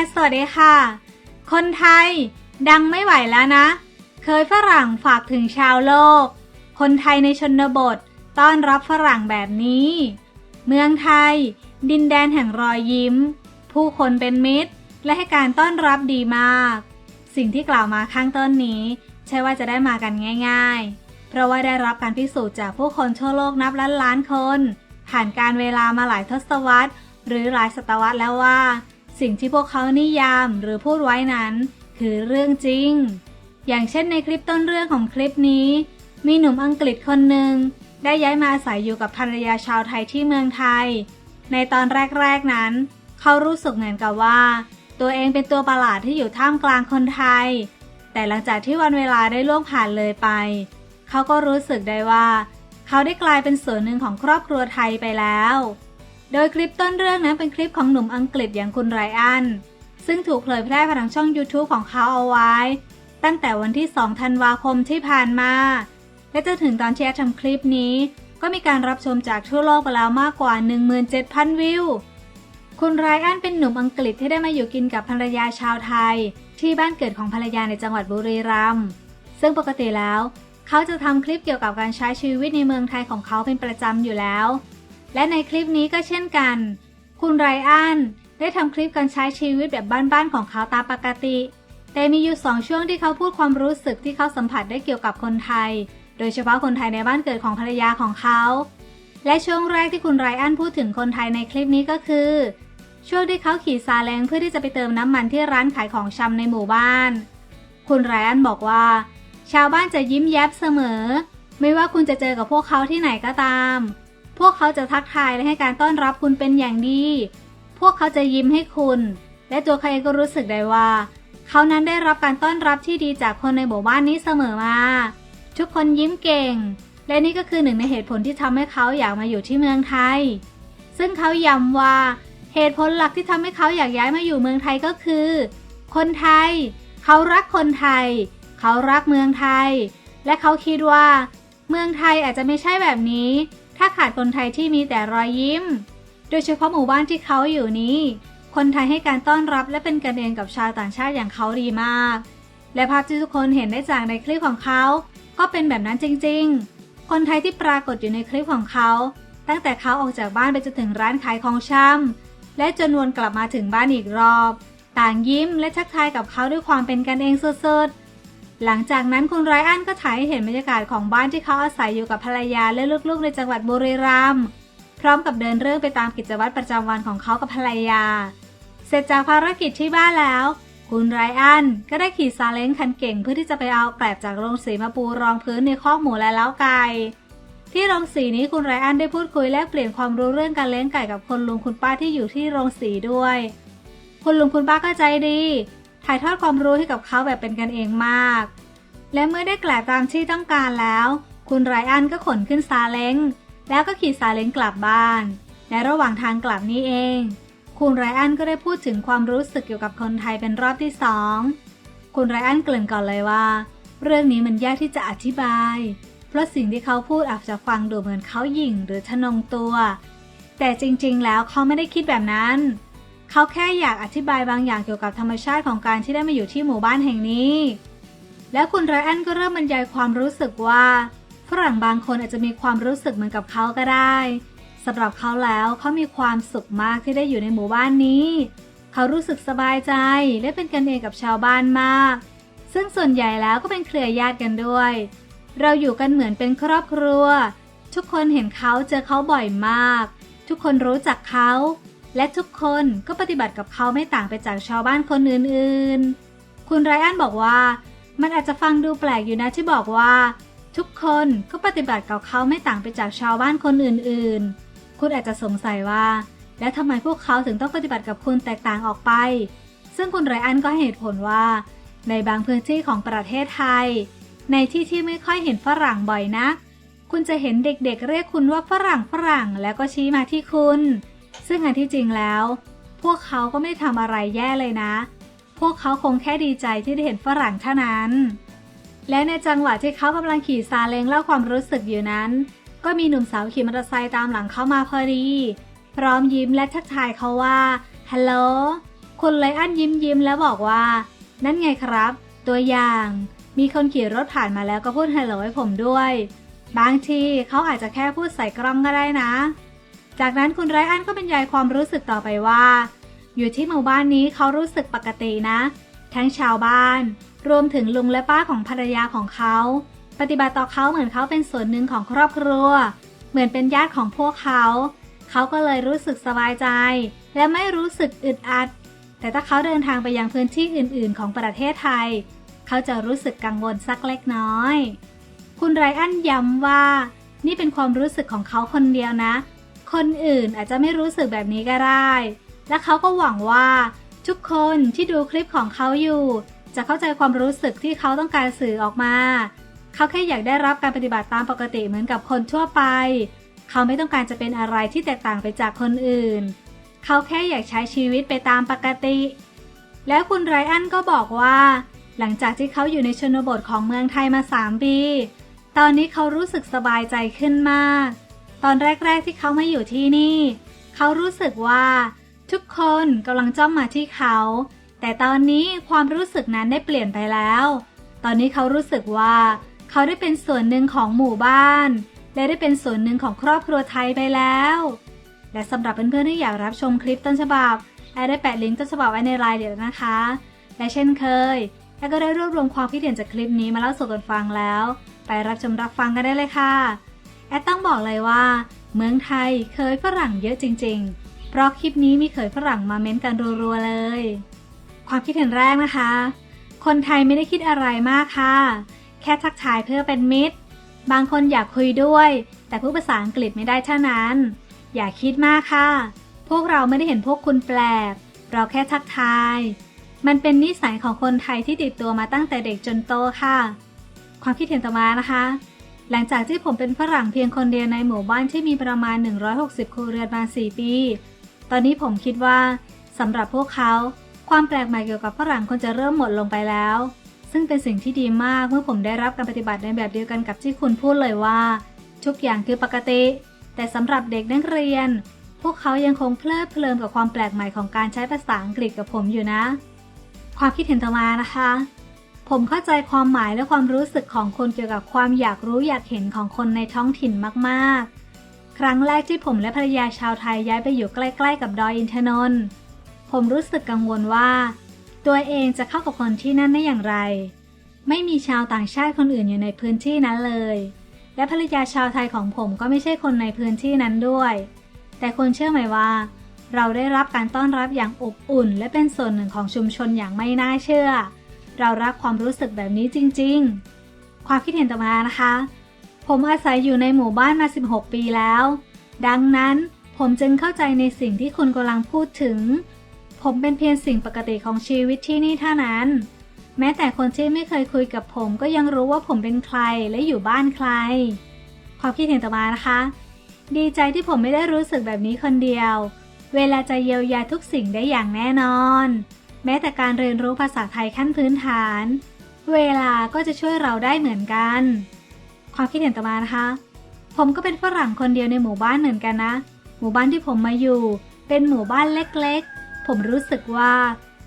สวัสดีค่ะ คนไทย ดังไม่ไหวแล้วนะ เคยฝรั่งฝากถึงชาวโลก คนไทยในชนบทต้อนรับฝรั่งแบบนี้ เมืองไทย ดินแดนแห่งรอยยิ้ม ผู้คนเป็นมิตร และให้การต้อนรับดีมาก สิ่งที่กล่าวมาข้างต้นนี้ ใช่ว่าจะได้มากันง่าย ๆ เพราะว่าได้รับการพิสูจน์จากผู้คนทั่วโลกนับล้านล้านคน ผ่านการเวลามาหลายทศวรรษ หรือหลายศตวรรษแล้วว่า สิ่งที่พวกเขานิยามหรือพูดไว้นั้น คือเรื่องจริง อย่างเช่นในคลิปต้นเรื่องของคลิปนี้ มีหนุ่มอังกฤษคนหนึ่งได้ย้ายมาอาศัยอยู่กับภรรยาชาวไทยที่เมืองไทย ในตอนแรกๆนั้น เขารู้สึกเหมือนกับว่า ตัวเองเป็นตัวประหลาดที่อยู่ท่ามกลางคนไทย แต่หลังจากที่วันเวลาได้ล่วงผ่านเลยไป เขาก็รู้สึกได้ว่า เขาได้กลายเป็นส่วนหนึ่งของครอบครัวไทยไปแล้ว โดยคลิปต้นเรื่องนั้นเป็นคลิปของหนุ่มอังกฤษอย่างคุณไรอัน ซึ่งถูกเผยแพร่ผ่านทางช่อง YouTube ของเขาเอาไว้ ตั้งแต่วันที่ 2 ธันวาคมที่ผ่านมา และจนถึงตอนที่แอดทำคลิปนี้ ก็มีการรับชมจากทั่วโลกไปแล้วมากกว่า 17,000 วิว คุณไรอันเป็นหนุ่มอังกฤษที่ได้มาอยู่กินกับภรรยาชาวไทย ที่บ้านเกิดของภรรยาในจังหวัดบุรีรัมย์ ซึ่งปกติแล้ว เขาจะทำคลิปเกี่ยวกับการใช้ชีวิตในเมืองไทยของเขาเป็นประจำอยู่แล้ว และในคลิปนี้ก็เช่นกัน คุณไรอันได้ทำคลิปการใช้ชีวิตแบบบ้านๆของเขาตามปกติ แต่มีอยู่สองช่วงที่เขาพูดความรู้สึกที่เขาสัมผัสได้เกี่ยวกับคนไทย โดยเฉพาะคนไทยในบ้านเกิดของภรรยาของเขา และช่วงแรกที่คุณไรอันพูดถึงคนไทยในคลิปนี้ก็คือ ช่วงที่เขาขี่ซาเล้งเพื่อที่จะไปเติมน้ำมันที่ร้านขายของชำในหมู่บ้าน คุณไรอันบอกว่า ชาวบ้านจะยิ้มแย้มเสมอ ไม่ว่าคุณจะเจอกับพวกเขาที่ไหนก็ตาม พวกเขาจะทักทายและให้การต้อนรับคุณเป็นอย่างดี พวกเขาจะยิ้มให้คุณ และตัวเขาเองก็รู้สึกได้ว่า เขานั้นได้รับการต้อนรับที่ดีจากคนในหมู่บ้านนี้เสมอมา ทุกคนยิ้มเก่ง และนี่ก็คือหนึ่งในเหตุผลที่ทำให้เขาอยากมาอยู่ที่เมืองไทย ซึ่งเขาย้ำว่า เหตุผลหลักที่ทำให้เขาอยากย้ายมาอยู่เมืองไทยก็คือ คนไทย เขารักคนไทย เขารักเมืองไทย และเขาคิดว่า เมืองไทยอาจจะไม่ใช่แบบนี้ ถ้าขาดคนไทยที่มีแต่รอยยิ้ม โดยเฉพาะหมู่บ้านที่เขาอยู่นี้ คนไทยให้การต้อนรับและเป็นกันเองกับชาวต่างชาติอย่างเขาดีมาก และภาพที่ทุกคนเห็นได้จากในคลิปของเขา ก็เป็นแบบนั้นจริง ๆ คนไทยที่ปรากฏอยู่ในคลิปของเขา ตั้งแต่เขาออกจากบ้านไปจนถึงร้านขายของชำและจนวนกลับมาถึงบ้านอีกรอบ ต่างยิ้มและทักทายกับเขาด้วยความเป็นกันเองสุดๆ หลังจากนั้นคุณไรอันก็ถ่ายให้เห็นบรรยากาศของบ้านที่เขาอาศัยอยู่กับภรรยาและลูกๆในจังหวัดบุรีรัมย์พร้อมกับเดินเรื่องไปตามกิจวัตรประจำวันของเขากับภรรยา เสร็จจากภารกิจที่บ้านแล้ว คุณไรอันก็ได้ขี่ซาเล้งคันเก่งเพื่อที่จะไปเอาแกลบจากโรงสีมาปูรองพื้นในคอกหมูและเล้าไก่ที่โรงสีนี้คุณไรอันได้พูดคุยแลกเปลี่ยนความรู้เรื่องการเลี้ยงไก่กับคนลุงคุณป้าที่อยู่ที่โรงสีด้วย คุณลุงคุณป้าก็ใจดี ถ่ายทอดความรู้ให้กับเขาแบบเป็นกันเองมาก และเมื่อได้แกลบตามที่ต้องการแล้ว คุณไรอันก็ขนขึ้นซาเล้ง แล้วก็ขี่ซาเล้งกลับบ้าน ในระหว่างทางกลับนี้เอง คุณไรอันก็ได้พูดถึงความรู้สึกเกี่ยวกับคนไทยเป็นรอบที่สอง คุณไรอันเกริ่นก่อนเลยว่า เรื่องนี้มันยากที่จะอธิบาย เพราะสิ่งที่เขาพูดอาจจะฟังดูเหมือนเขาหยิ่งหรือทะนงตัว แต่จริงๆ แล้วเขาไม่ได้คิดแบบนั้นเขาแค่อยากอธิบายบางอย่างเกี่ยวกับธรรมชาติของการที่ได้มาอยู่ที่หมู่บ้านแห่งนี้ แล้วคุณไรอันก็เริ่มบรรยายความรู้สึกว่าฝรั่งบางคนอาจจะมีความรู้สึกเหมือนกับเขาก็ได้สำหรับเขาแล้วเขามีความสุขมากที่ได้อยู่ในหมู่บ้านนี้ เขารู้สึกสบายใจและเป็นกันเองกับชาวบ้านมาก ซึ่งส่วนใหญ่แล้วก็เป็นเครือญาติกันด้วย เราอยู่กันเหมือนเป็นครอบครัว ทุกคนเห็นเขาเจอเขาบ่อยมาก ทุกคนรู้จักเขา และทุกคนก็ปฏิบัติกับเขาไม่ต่างไปจากชาวบ้านคนอื่นๆ คุณไรอันบอกว่า มันอาจจะฟังดูแปลกอยู่นะที่บอกว่า ทุกคนก็ปฏิบัติกับเขาไม่ต่างไปจากชาวบ้านคนอื่นๆ คุณอาจจะสงสัยว่า แล้วทำไมพวกเขาถึงต้องปฏิบัติกับคุณแตกต่างออกไป ซึ่งคุณไรอันก็เหตุผลว่า ในบางพื้นที่ของประเทศไทย ในที่ที่ไม่ค่อยเห็นฝรั่งบ่อยนะัก คุณจะเห็นเด็กๆ เรียกคุณว่าฝรั่งฝรั่งแล้วก็ชี้มาที่คุณ ซึ่งอันที่จริงแล้ว พวกเขาก็ไม่ได้ทำอะไรแย่เลยนะ พวกเขาคงแค่ดีใจที่ได้เห็นฝรั่งเท่านั้น และในจังหวะที่เขากำลังขี่ซาเล้งเล่าความรู้สึกอยู่นั้น ก็มีหนุ่มสาวขี่มอเตอร์ไซค์ตามหลังเข้ามาพอดี พร้อมยิ้มและทักทายเขาว่าฮัลโหลคุณไลอ้อนยิ้มยิ้มแล้วบอกว่า นั่นไงครับ ตัวอย่าง มีคนขี่รถผ่านมาแล้วก็พูดฮัลโหลให้ผมด้วย บางทีเขาอาจจะแค่พูดใส่กล้องก็ได้นะ จากนั้นคุณไรอันก็บรรยายความรู้สึกต่อไปว่า อยู่ที่หมู่บ้านนี้เขารู้สึกปกตินะ ทั้งชาวบ้าน รวมถึงลุงและป้าของภรรยาของเขา ปฏิบัติต่อเขาเหมือนเขาเป็นส่วนหนึ่งของครอบครัว เหมือนเป็นญาติของพวกเขา เขาก็เลยรู้สึกสบายใจ และไม่รู้สึกอึดอัด แต่ถ้าเขาเดินทางไปยังพื้นที่อื่น ๆ ของประเทศไทย เขาจะรู้สึกกังวลสักเล็กน้อย คุณไรอันย้ำว่า นี่เป็นความรู้สึกของเขาคนเดียวนะ คนอื่นอาจจะไม่รู้สึกแบบนี้ก็ได้ และเขาก็หวังว่าทุกคนที่ดูคลิปของเขาอยู่ จะเข้าใจความรู้สึกที่เขาต้องการสื่อออกมา เขาแค่อยากได้รับการปฏิบัติตามปกติเหมือนกับคนทั่วไป เขาไม่ต้องการจะเป็นอะไรที่แตกต่างไปจากคนอื่น เขาแค่อยากใช้ชีวิตไปตามปกติ แล้วคุณไรอันก็บอกว่า หลังจากที่เขาอยู่ในชนบทของเมืองไทยมา 3 ปี ตอนนี้เขารู้สึกสบายใจขึ้นมาก ตอนแรก ๆ ที่เขามาอยู่ที่นี่ เขารู้สึกว่าทุกคนกำลังจ้องมาที่เขา แต่ตอนนี้ความรู้สึกนั้นได้เปลี่ยนไปแล้ว ตอนนี้เขารู้สึกว่า เขาได้เป็นส่วนหนึ่งของหมู่บ้าน และได้เป็นส่วนหนึ่งของครอบครัวไทยไปแล้ว และสำหรับเพื่อนๆที่อยากรับชมคลิปต้นฉบับแอดได้แปะลิงก์ต้นฉบับไว้ในไลน์เดี๋ยวนะคะ และเช่นเคยแอดก็ได้รวบรวมความคิดเห็นจากคลิปนี้มาเล่าสู่กันฟังแล้ว ไปรับชมรับฟังกันได้เลยค่ะ แอดต้องบอกเลยว่า เมืองไทยเคยฝรั่งเยอะจริง ๆ เพราะคลิปนี้มีเคยฝรั่งมาเม้นต์กันรัวๆเลย ความคิดเห็นแรกนะคะ คนไทยไม่ได้คิดอะไรมากค่ะ แค่ทักทายเพื่อเป็นมิตร บางคนอยากคุยด้วย แต่พูดภาษาอังกฤษไม่ได้เท่านั้น อย่าคิดมากค่ะ พวกเราไม่ได้เห็นพวกคุณแปลก เราแค่ทักทาย มันเป็นนิสัยของคนไทยที่ติดตัวมาตั้งแต่เด็กจนโตค่ะ ความคิดเห็นต่อมานะคะ หลังจากที่ผมเป็นฝรั่งเพียงคนเดียวในหมู่บ้านที่มีประมาณ 160 ครัวเรือนมา 4 ปี ตอนนี้ผมคิดว่าสำหรับพวกเขา ความแปลกใหม่เกี่ยวกับฝรั่งควรจะเริ่มหมดลงไปแล้ว ซึ่งเป็นสิ่งที่ดีมากเมื่อผมได้รับการปฏิบัติในแบบเดียวกันกับที่คุณพูดเลยว่า ทุกอย่างคือปกติ แต่สำหรับเด็กนักเรียน พวกเขายังคงเพลิดเพลินกับความแปลกใหม่ของการใช้ภาษาอังกฤษกับผมอยู่นะ ความคิดเห็นต่อมานะคะ ผมเข้าใจความหมายและความรู้สึกของคนเกี่ยวกับความอยากรู้อยากเห็นของคนในท้องถิ่นมากๆ ครั้งแรกที่ผมและภรรยาชาวไทยย้ายไปอยู่ใกล้ๆ กับดอยอินทนนท์ผมรู้สึกกังวลว่า ตัวเองจะเข้ากับคนที่นั่นได้อย่างไร ไม่มีชาวต่างชาติคนอื่นอยู่ในพื้นที่นั้นเลย และภรรยาชาวไทยของผมก็ไม่ใช่คนในพื้นที่นั้นด้วย แต่คุณเชื่อไหมว่า เราได้รับการต้อนรับอย่างอบอุ่น และเป็นส่วนหนึ่งของชุมชนอย่างไม่น่าเชื่อ เรารักความรู้สึกแบบนี้จริงๆ ความคิดเห็นต่อมานะคะ ผมอาศัยอยู่ในหมู่บ้านมา 16 ปีแล้ว ดังนั้นผมจึงเข้าใจในสิ่งที่คุณกำลังพูดถึง ผมเป็นเพียงสิ่งปกติของชีวิตที่นี่เท่านั้น แม้แต่คนที่ไม่เคยคุยกับผมก็ยังรู้ว่าผมเป็นใครและอยู่บ้านใคร ความคิดเห็นต่อมานะคะ ดีใจที่ผมไม่ได้รู้สึกแบบนี้คนเดียว เวลาจะเยียวยาทุกสิ่งได้อย่างแน่นอน แม้แต่การเรียนรู้ภาษาไทยขั้นพื้นฐาน เวลาก็จะช่วยเราได้เหมือนกัน ความคิดเห็นต่อมานะคะ ผมก็เป็นฝรั่งคนเดียวในหมู่บ้านเหมือนกันนะ หมู่บ้านที่ผมมาอยู่ เป็นหมู่บ้านเล็กๆ ผมรู้สึกว่า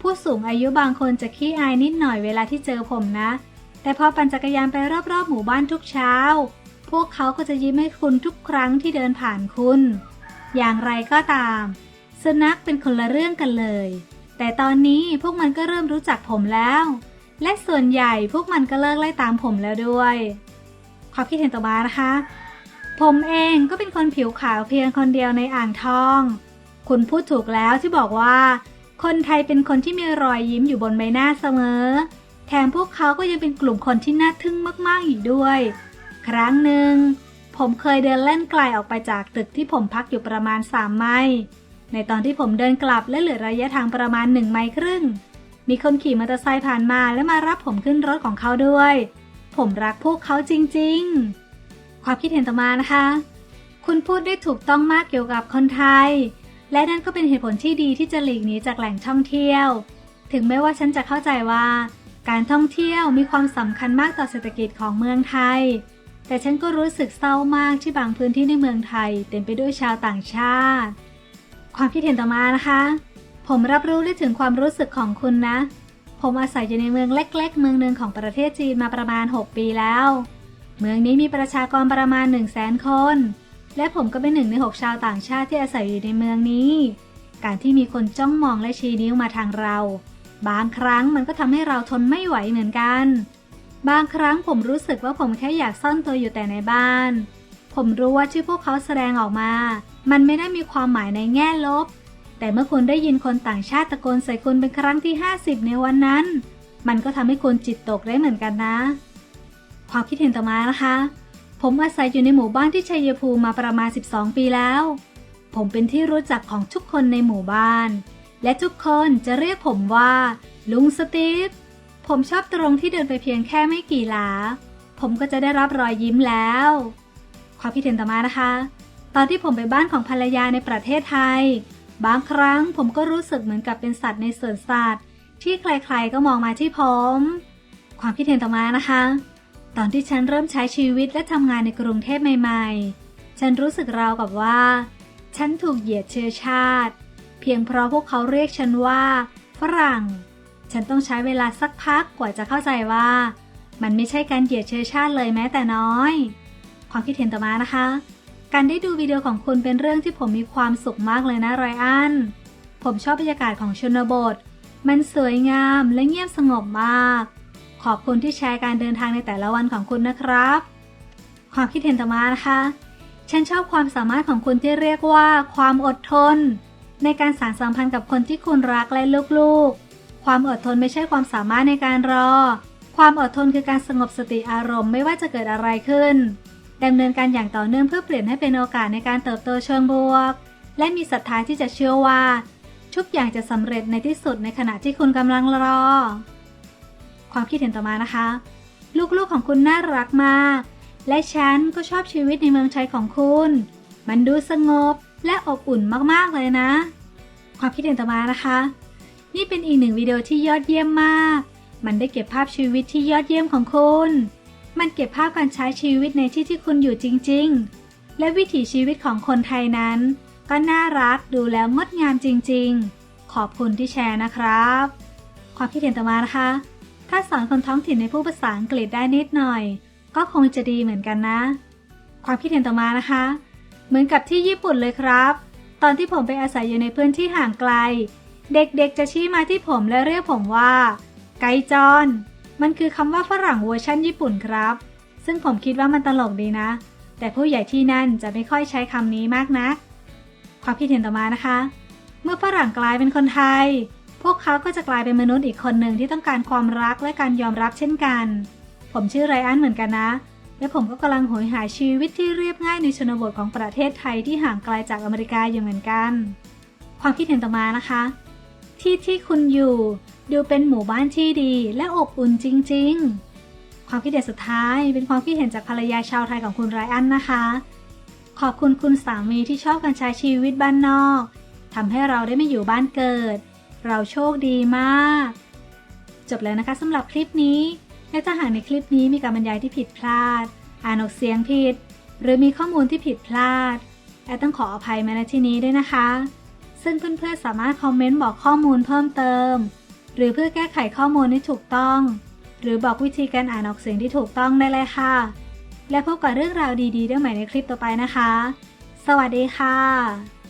ผู้สูงอายุบางคนจะขี้อายนิดหน่อยเวลาที่เจอผมนะ แต่พอปั่นจักรยานไปรอบๆ หมู่บ้านทุกเช้า พวกเขาก็จะยิ้มให้คุณทุกครั้งที่เดินผ่านคุณ อย่างไรก็ตามสุนัขเป็นคนละเรื่องกันเลย แต่ตอนนี้พวกมันก็เริ่มรู้จักผมแล้ว และส่วนใหญ่พวกมันก็เลิกไล่ตามผมแล้วด้วย ความคิดเห็นต่อมานะคะ ผมเองก็เป็นคนผิวขาวเพียงคนเดียวในอ่างทอง คุณพูดถูกแล้วที่บอกว่า คนไทยเป็นคนที่มีรอยยิ้มอยู่บนใบหน้าเสมอ แถมพวกเขาก็ยังเป็นกลุ่มคนที่น่าทึ่งมาก ๆ อีกด้วย ครั้งหนึ่งผมเคยเดินเล่นไกลออกไปจากตึกที่ผมพักอยู่ประมาณ3ไมล์ ในตอนที่ผมเดินกลับและเหลือระยะทางประมาณ1ไมล์ครึ่ง มีคนขี่มอเตอร์ไซค์ผ่านมาและมารับผมขึ้นรถของเขาด้วย ผมรักพวกเขาจริงๆ ความคิดเห็นต่อมานะคะ คุณพูดได้ถูกต้องมากเกี่ยวกับคนไทย และนั่นก็เป็นเหตุผลที่ดีที่จะหลีกหนีจากแหล่งท่องเที่ยว ถึงแม้ว่าฉันจะเข้าใจว่า การท่องเที่ยวมีความสำคัญมากต่อเศรษฐกิจของเมืองไทย แต่ฉันก็รู้สึกเศร้ามากที่บางพื้นที่ในเมืองไทย เต็มไปด้วยชาวต่างชาติ ความคิดเห็นต่อมานะคะ ผมรับรู้ได้ถึงความรู้สึกของคุณนะ ผมอาศัยอยู่ในเมืองเล็ก ๆ เมืองหนึ่งของประเทศจีนมาประมาณ 6 ปีแล้ว เมืองนี้มีประชากรประมาณ 1 0 0 0 0แสนคน และผมก็เป็นหนึ่งใน 6 ชาวต่างชาติที่อาศัยอยู่ในเมืองนี้ การที่มีคนจ้องมองและชี้นิ้วมาทางเรา บางครั้งมันก็ทำให้เราทนไม่ไหวเหมือนกัน บางครั้งผมรู้สึกว่าผมแค่อยากซ่อนตัวอยู่แต่ในบ้าน ผมรู้ว่าที่พวกเขาแสดงออกมา มันไม่ได้มีความหมายในแง่ลบ แต่เมื่อคุณได้ยินคนต่างชาติตะโกนใส่คุณเป็นครั้งที่ 50 ในวันนั้น มันก็ทำให้คุณจิตตกได้เหมือนกันนะ ความคิดเห็นต่อมานะคะ ผมอาศัยอยู่ในหมู่บ้านที่ชัยภูมิมาประมาณ 12 ปีแล้ว ผมเป็นที่รู้จักของทุกคนในหมู่บ้าน และทุกคนจะเรียกผมว่า ลุงสตีฟ ผมชอบตรงที่เดินไปเพียงแค่ไม่กี่หลา ผมก็จะได้รับรอยยิ้มแล้ว ความคิดเห็นต่อมานะคะ ตอนที่ผมไปบ้านของภรรยาในประเทศไทย บางครั้งผมก็รู้สึกเหมือนกับเป็นสัตว์ในสวนสัตว์ ที่ใครๆก็มองมาที่ผม ความคิดเห็นต่อมานะคะ ตอนที่ฉันเริ่มใช้ชีวิตและทำงานในกรุงเทพใหม่ๆ ฉันรู้สึกราวกับว่า ฉันถูกเหยียดเชื้อชาติ เพียงเพราะพวกเขาเรียกฉันว่า ฝรั่ง ฉันต้องใช้เวลาสักพักกว่าจะเข้าใจว่า มันไม่ใช่การเหยียดเชื้อชาติเลยแม้แต่น้อย ความคิดเห็นต่อมานะคะ การได้ดูวิดีโอของคุณเป็นเรื่องที่ผมมีความสุขมากเลยนะรอยอัน ผมชอบบรรยากาศของชนบท มันสวยงามและเงียบสงบมาก ขอบคุณที่แชร์การเดินทางในแต่ละวันของคุณนะครับ ความคิดเห็นต่อมานะคะฉันชอบความสามารถของคุณที่เรียกว่าความอดทน ในการสานสัมพันธ์กับคนที่คุณรักและลูกๆ ความอดทนไม่ใช่ความสามารถในการรอ ความอดทนคือการสงบสติอารมณ์ไม่ว่าจะเกิดอะไรขึ้น ดำเนินการอย่างต่อเนื่องเพื่อเปลี่ยนให้เป็นโอกาสในการเติบโตเชิงบวก และมีศรัทธาที่จะเชื่อว่า ทุกอย่างจะสำเร็จในที่สุดในขณะที่คุณกำลังรอ ความคิดเห็นต่อมานะคะ ลูกๆของคุณน่ารักมาก และฉันก็ชอบชีวิตในเมืองไทยของคุณ มันดูสงบและอบอุ่นมากๆเลยนะ ความคิดเห็นต่อมานะคะ นี่เป็นอีกหนึ่งวิดีโอที่ยอดเยี่ยมมาก มันได้เก็บภาพชีวิตที่ยอดเยี่ยมของคุณ มันเก็บภาพการใช้ชีวิตในที่ที่คุณอยู่จริง ๆ และวิถีชีวิตของคนไทยนั้น ก็น่ารักดูแล้วงดงามจริง ๆ ขอบคุณที่แชร์นะครับ ความคิดเห็นต่อมานะคะ ถ้าสอนคนท้องถิ่นในผู้ภาษาอังกฤษได้นิดหน่อย ก็คงจะดีเหมือนกันนะ ความคิดเห็นต่อมานะคะ เหมือนกับที่ญี่ปุ่นเลยครับ ตอนที่ผมไปอาศัยอยู่ในพื้นที่ห่างไกล เด็กๆจะชี้มาที่ผมและเรียกผมว่า ไกจอน มันคือคำว่าฝรั่งเวอร์ชันญี่ปุ่นครับ ซึ่งผมคิดว่ามันตลกดีนะ แต่ผู้ใหญ่ที่นั่นจะไม่ค่อยใช้คำนี้มากนะัก ความคิดเห็นต่อมานะคะ เมื่อฝรั่งกลายเป็นคนไทย พวกเขาก็จะกลายเป็นมนุษย์อีกคนหนึ่งที่ต้องการความรักและการยอมรับเช่นกัน ผมชื่อไรอันเหมือนกันนะ และผมก็กำลังโหยหาชีวิตที่เรียบง่ายในชนบทของประเทศไทยที่ห่างไกลจากอเมริกาอยู่เหมือนกัน ความคิดเห็นต่อมานะคะ ที่ที่คุณอยู่ ดูเป็นหมู่บ้านที่ดีและอบอุ่นจริง ๆ ความคิดเห็นสุดท้ายเป็นความคิดเห็นจากภรรยาชาวไทยของคุณไรอันนะคะ ขอบคุณคุณสามีที่ชอบการใช้ชีวิตบ้านนอกทำให้เราได้ไมาอยู่บ้านเกิด เราโชคดีมาก จบแล้วนะคะสำหรับคลิปนี้ และถ้าหากในคลิปนี้มีการบรรยายที่ผิดพลาด อ่านออกเสียงผิด หรือมีข้อมูลที่ผิดพลาดแอดต้องขออภัยมาณที่นี้ด้วยนะคะ ซึ่งเพื่อนๆสามารถคอมเมนต์บอกข้อมูลเพิ่มเติม หรือเพื่อแก้ไขข้อมูลที่ถูกต้อง หรือบอกวิธีการอ่านออกเสียงที่ถูกต้องได้เลยค่ะ และพบกับเรื่องราวดีๆได้ใหม่ในคลิปต่อไปนะคะ สวัสดีค่ะ